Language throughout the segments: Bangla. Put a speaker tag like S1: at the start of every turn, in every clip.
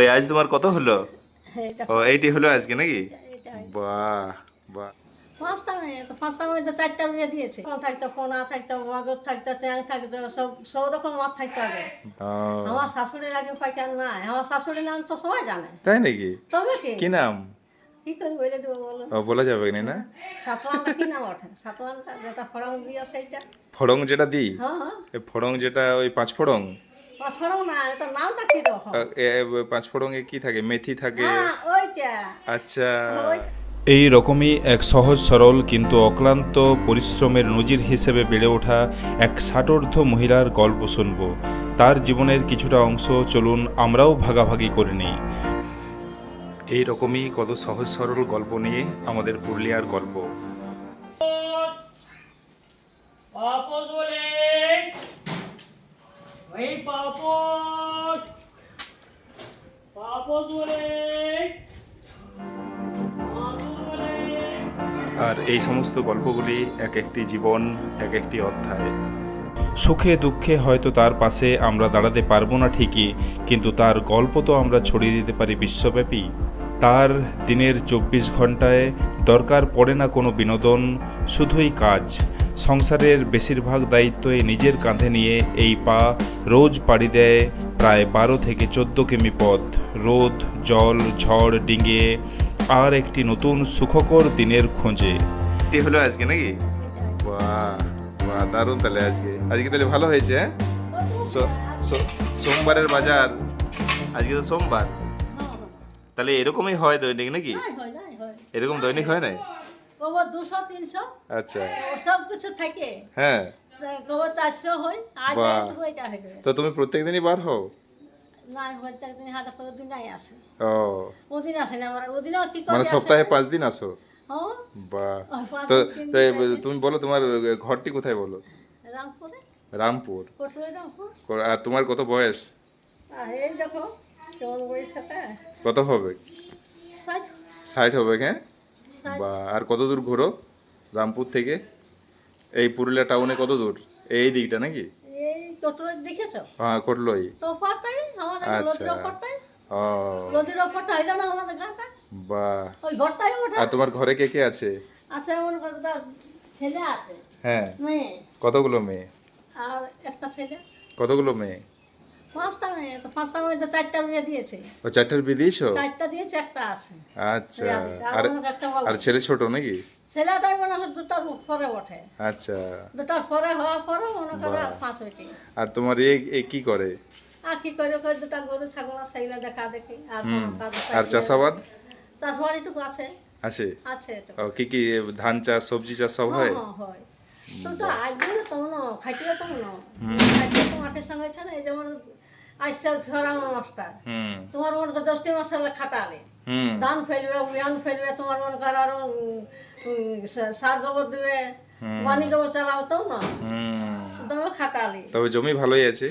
S1: ওই আজ তোমার কত হলো? ও এইটি হলো আজকে নাকি? বাহ বাহ।
S2: পাঁচটা মেয়ে তো পাঁচটা মেয়ে তো চারটা বিয়ে দিয়েছে। কোন থাকতো পোনা থাকতো মাগুর থাকতো চ্যাং থাকতো সব সব রকম মাছ থাকতো আগে। আমার শাশুড়ির আগে পাইকার নাই আমার শাশুড়ির নাম তো সবাই জানে।
S1: তাই নাকি?
S2: তবে কি?
S1: কি নাম?
S2: কি করে বলে দেবো বলো।
S1: ও বলা যাবে না না?
S2: সাতলানটা কি নাম ওঠে? সাতলানটা যেটা দিয়ে সেইটা।
S1: ফড়ং যেটা দিই?
S2: হ্যাঁ হ্যাঁ।
S1: ফড়ং যেটা ওই পাঁচ ফড়ং?
S2: কি
S1: থাকে? মেথি থাকে?
S2: হ্যাঁ
S1: আচ্ছা।
S3: এই রকমই এক সহজ সরল কিন্তু অক্লান্ত পরিশ্রমের নজির হিসেবে বেড়ে ওঠা এক ষাটোর্ধ মহিলার গল্প শুনব। তার জীবনের কিছুটা অংশ চলুন আমরাও ভাগাভাগি করে নিই।
S1: এই রকমই কত সহজ সরল গল্প নিয়ে আমাদের পুরুলিয়ার গল্প। আর এই সমস্ত গল্পগুলি এক একটি জীবন, এক একটি অধ্যায়।
S3: সুখে দুঃখে হয়তো তার পাশে আমরা দাঁড়াতে পারব না ঠিকই, কিন্তু তার গল্প তো আমরা ছড়িয়ে দিতে পারি বিশ্বব্যাপী। তার দিনের চব্বিশ ঘন্টায় দরকার পড়ে না কোনো বিনোদন, শুধুই কাজ। সংসারের বেশিরভাগ দায়িত্বই নিজের কাঁধে নিয়ে এই পা রোজ পাড়ি দেয় প্রায় বারো থেকে চোদ্দ কিমি পথ। রোদ, জল, ঝড় ডিঙিয়ে আর একটি নতুন সুখকর দিনের খোঁজে।
S1: এটি হলো আজকে নাকি? বাহ বাহ দারুণ তাহলে আজকে। আজকে তাহলে ভালো হয়েছে হ্যাঁ? সো- সো- সোমবারের বাজার আজকে তো সোমবার। তাহলে এরকমই হয় দৈনিক নাকি?
S2: হয় হয়
S1: এরকম দৈনিক হয় না
S2: কবর দুশো তিনশো।
S1: আচ্ছা।
S2: সব কিছু থাকে।
S1: হ্যাঁ।
S2: কবর চারশো হয় আজ এটা হয়ে
S1: তো তুমি প্রত্যেক দিনই বার হও? ও। মানে সপ্তাহে পাঁচ দিন আসো বাহ তো। তুমি বলো তোমার ঘরটি কোথায় বলো?
S2: রামপুর।
S1: আর তোমার কত বয়স? কত হবে?
S2: ষাট।
S1: হবে হ্যাঁ? বা আর কত দূর ঘোরো? রামপুর থেকে? এই পুরুলিয়া টাউনে কত দূর? এই দিকটা নাকি? হ্যাঁ করলোই আচ্ছা। ও।
S2: নদীর অফারটা হইল না আমাদের গাঁটা
S1: বাহ।
S2: ওই ঘরটাই ওঠা
S1: আর তোমার ঘরে কে কে আছে?
S2: আছে এমন কতটা ছেলে আছে।
S1: হ্যাঁ।
S2: মেয়ে।
S1: কতগুলো মেয়ে?
S2: আর একটা ছেলে।
S1: কতগুলো মেয়ে?
S2: পাঁচটা মেয়ে তো পাঁচটা মেয়ে তো চারটা বিয়ে দিয়েছে।
S1: ও চারটার বিয়ে দিয়েছ?
S2: চারটা দিয়েছে একটা আছে।
S1: আচ্ছা।
S2: আর
S1: ছেলে ছোট নাকি?
S2: ছেলেটাই মনে হয় দুটার পরে ওঠে।
S1: আচ্ছা।
S2: দুটার পরে হওয়ার পরে মনে করে আর পাঁচ হইতে
S1: আর তোমার কি করে?
S2: আর কি করে করে দুটা গরু ছাগল আর সেইগুলো দেখা দেখি। আর
S1: আর চাষাবাদ?
S2: চাষবাড়িটুকু আছে।
S1: আছে?
S2: আছে
S1: ও, কি কি ধান চাষ সবজি চাষ সব হয়
S2: হ্যাঁ, হ্যাঁ, হয়। তো তো আজকে তো না খাইতে তো না খাইতে তো মাঠের সঙ্গে আছে না এই যেমন আইসা ছড়ানো
S1: হুম।
S2: তোমার মনে কর জ্যৈষ্ঠী মাসালে খাটালে ধান ফেলবে উয়ান ফেলবে তোমার মনে কর আরও সার গোবর দিবে পানি গোবর চালাও তো না।
S1: তবে জমি ভালোই আছে।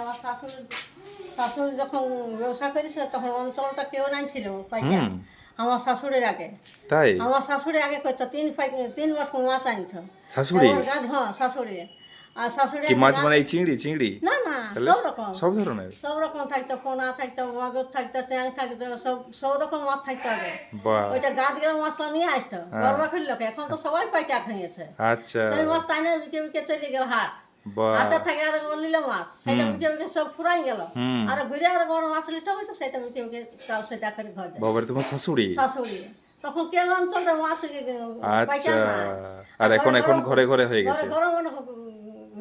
S2: আমার শাশুড়ি যখন ব্যবসা করেছিল তখন অঞ্চলটা কেউ নাই ছিল পাইকার আমার শাশুড়ির আগে।
S1: তাই?
S2: আমার শাশুড়ি আগে করতো তিন তিন মাস মাছ আনতো।
S1: শাশুড়ি?
S2: হ্যাঁ শাশুড়ি। আর শাশুড়ি
S1: কি মাছ মানে চিংড়ি চিংড়ি?
S2: না না সব রকম।
S1: সব ধরনের?
S2: সব রকম থাকতো পোনা থাকতো থাকতো চ্যাং থাকতো সব সব রকম মাছ থাকতো আগে। ওইটা গাছ গেলে মাছটা নিয়ে আসতো। গরবা খুলল এখন তো সবাই পাইকার খাইয়েছে
S1: আচ্ছা।
S2: সেই মাছ তাই না বিকে বিকে চলে গেল হাট। থাকে আর মাছ। সেটা বিকে বিকে সব ফুরাই গেল। আর ঘুরে আর বড় মাছ লিতে হয়েছে সেটা বিকে বিকে চাল সেটা করে ঘর যায়।
S1: বাবার তোমার শাশুড়ি?
S2: শাশুড়ি। তখন কেউ অঞ্চলে মাছ হয়ে গেল,
S1: আচ্ছা। আর এখন এখন ঘরে ঘরে হয়ে গেছে।
S2: ঘরে ঘরে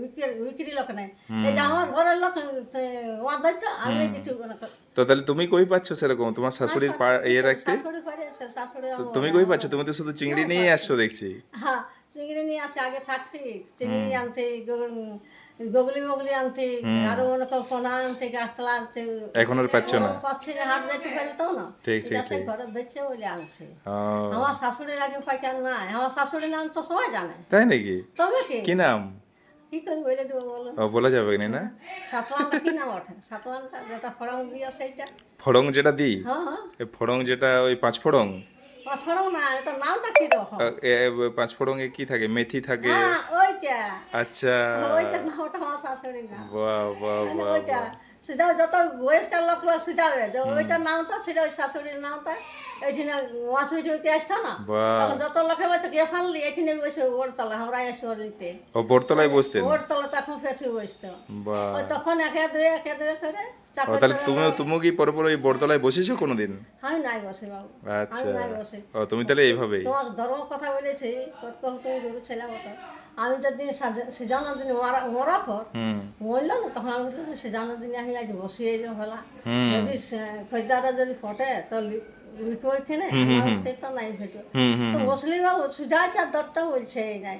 S2: কর, বিক্রি- বিক্রি লোক নাই। এই যে আমার ঘরের লোক সে আমি দিচ্ছি
S1: তো তাহলে তুমি কই পাচ্ছ সেরকম? তোমার শাশুড়ির পা ইয়ে রাখতে তুমি কই পাচ্ছ? তুমি তো শুধু চিংড়ি নিয়ে আসছো দেখছি।
S2: হ্যাঁ চিংড়ি নিয়ে আসে আগে থাকছি চিংড়ি আনতে গগলি মগলি আনতে আরও মনে কর পোনা আনতে গাছতলা আনতে
S1: এখন আর পাচ্ছ না?
S2: পাচ্ছি না হাট যাইতে পারি তো না?
S1: ঠিক, ঠিক, ঠিক।
S2: ঘরে বেঁচে বলে আনছে। আমার শাশুড়ির আগে পাইকার নাই। আমার শাশুড়ির নাম তো সবাই জানে।
S1: তাই নাকি?
S2: তবে কি?
S1: কি নাম?
S2: কি করে বলে দেবো বলো?
S1: ও বলা যাবে না না?
S2: সাতলানটা কি নাম ওঠে? সাতলানটা যেটা ফড়ং দিয়ে সেইটা
S1: ফড়ং যেটা দিই?
S2: হ্যাঁ হ্যাঁ।
S1: এই ফড়ং যেটা ওই পাঁচ ফড়ং?
S2: পাঁচফোড়ন না এটা নামটা কি রকম
S1: আহ, এ, এ, পাঁচ কি থাকে? মেথি থাকে?
S2: হ্যাঁ ওইটা।
S1: আচ্ছা।
S2: ওইটা নামটা আমার শাশুড়ি না
S1: বাহ বাহ বাহ।
S2: সেটা যত বয়স্কার লোক লোক সেটাবে যে ওইটার নামটা সেটা ওই শাশুড়ির নামটা এইখানে উঠে উঠে আসতো না? তখন যত লোকে বলতো কে ফানলি এখানে বসে ওরতলা আমরা এসে ওরলিতে
S1: ও বসতেন?
S2: ওরতলা তখন ফেসে বসতো। তখন একে দুয়ে একে দুয়ে করে
S1: তাহলে
S2: চড়ে
S1: তুমিও তুমিও কি পরে পরে ওই বটতলায় বসেছো কোনোদিন?
S2: আমি নাই বসে বাবু।
S1: আচ্ছা।
S2: নাই বসে।
S1: ও তুমি তাহলে এইভাবেই?
S2: তোমার ধর্ম কথা বলেছি কত তুমি গরু ছেলে মতো আমি যদি সিজানোর দিন মরা মরা পর মরল না তখন আমি সিজানোর দিনে আমি আজ বসিয়ে এলো হলা। যদি খরিদ্দাররা যদি ফটে তো লিখো ওইখানে তো নাই
S1: হুম
S2: তো বসলি বা সুজা চার দরটা বলছে এই নাই।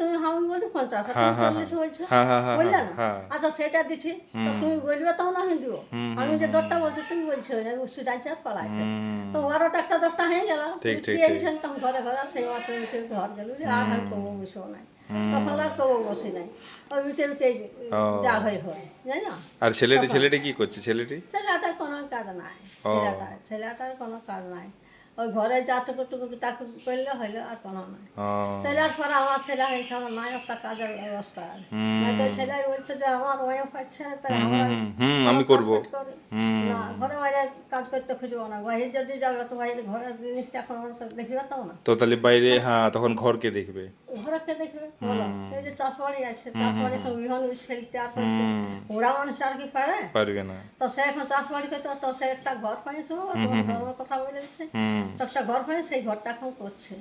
S2: তুমি আমি পঞ্চাশ চল্লিশ বলছো না? আচ্ছা সেটা দিছি তুমি বলবে তখন আমি দিব আমি যে দরটা বলছি তুমি বলছো পালাইছে। তো দশটা হয়ে গেল। তখন ঘরে ঘরে সেই মাসে ঘর গেল আর আমি কবো বসেও নাই। তখন আর কবো বসি নাই। ওই উঠে উঠে যা হয় হয় জানি? না
S1: আর ছেলেটি ছেলেটি কি করছে? ছেলেটি?
S2: ছেলেটার কোনো কাজ নাই। ছেলেটার কোনো কাজ নাই। ওই ঘরে যা টুকু টুকু টাকু করলে হইল আর কোনো নাই। ছেলের পরে আমার ছেলে হয়েছে আমার নাই একটা কাজের ব্যবস্থা। তো ছেলে বলছে যে আমার ওয়াইফ হচ্ছে তাই
S1: আমি করব।
S2: না ঘরে বাইরে কাজ করতে খুঁজবো না। বাইরে যদি যাবে তো বাইরে ঘরের জিনিসটা এখন দেখবে দেখিবে তো না।
S1: তো তাহলে বাইরে হ্যাঁ তখন ঘরকে দেখবে।
S2: ঘরে কে দেখবে? বলো। এই যে চাষবাড়ি আছে চাষবাড়ি এখন বিহন ফেলতে আর ওরা মানুষ আর কি পারে?
S1: পারবে না।
S2: তো সে এখন চাষবাড়ি করছে তো সে একটা ঘর পাইছে তোমার ধর্মের কথা বলে দিচ্ছে। তো একটা ঘর পাইছে সেই ঘরটা এখন করছে।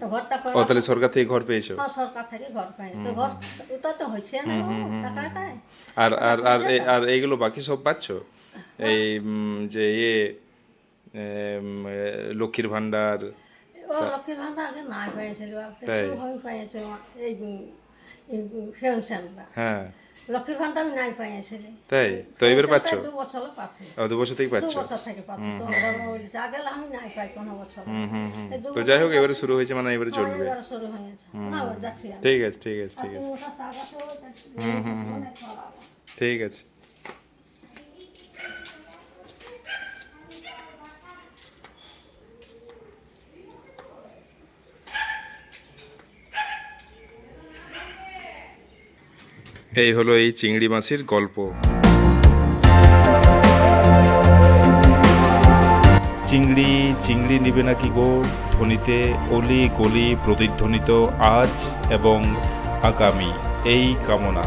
S2: তো ঘরটা করে
S1: তাহলে সরকার থেকে ঘর পেয়েছ?
S2: হ্যাঁ সরকার থেকে ঘর পাইছে ঘর ওটা তো হয়েছে না টাকাটাই
S1: আর আর আর আর এইগুলো বাকি সব পাচ্ছ? এই উম, যে ইয়ে লক্ষ্মীর ভান্ডার
S2: ও লক্ষ্মীর ভান্ডার আগে নাই পাইছিল কিছু আমি পাইছে এই পেনশনটা
S1: হ্যাঁ।
S2: লক্ষ্মীর ভান্ডার আমি নাই পাইছিল
S1: তাই? তো এবার পাচ্ছ?
S2: দু বছর পাচ্ছে।
S1: ও দু বছর থেকে
S2: দু
S1: পাচ্ছ?
S2: বছর থেকে পাচ্ছে তো আগে আমি নাই পাই কোনো বছর।
S1: হুম হুম হুম।
S2: দু
S1: তো যাই হোক এবারে শুরু হয়েছে মানে এবারে চলবে।
S2: এবারে শুরু হয়েছে না যাচ্ছি
S1: ঠিক আছে ঠিক আছে ঠিক আছে।
S2: অনেক ফলাবো।
S1: ঠিক আছে। এই হলো এই চিংড়ি মাছের গল্প।
S3: চিংড়ি চিংড়ি নিবে নাকি গো? ধ্বনিতে অলি গলি প্রতিধ্বনিত আজ এবং আগামী এই কামনা।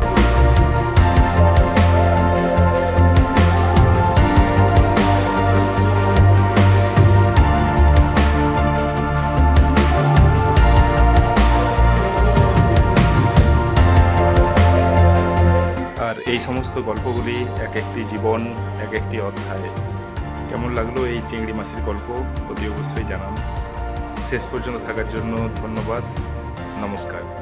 S1: এই সমস্ত গল্পগুলি এক একটি জীবন, এক একটি অধ্যায়। কেমন লাগল এই চিংড়ি মাছের গল্প? অতি অবশ্যই জানান। শেষ পর্যন্ত থাকার জন্য ধন্যবাদ। নমস্কার।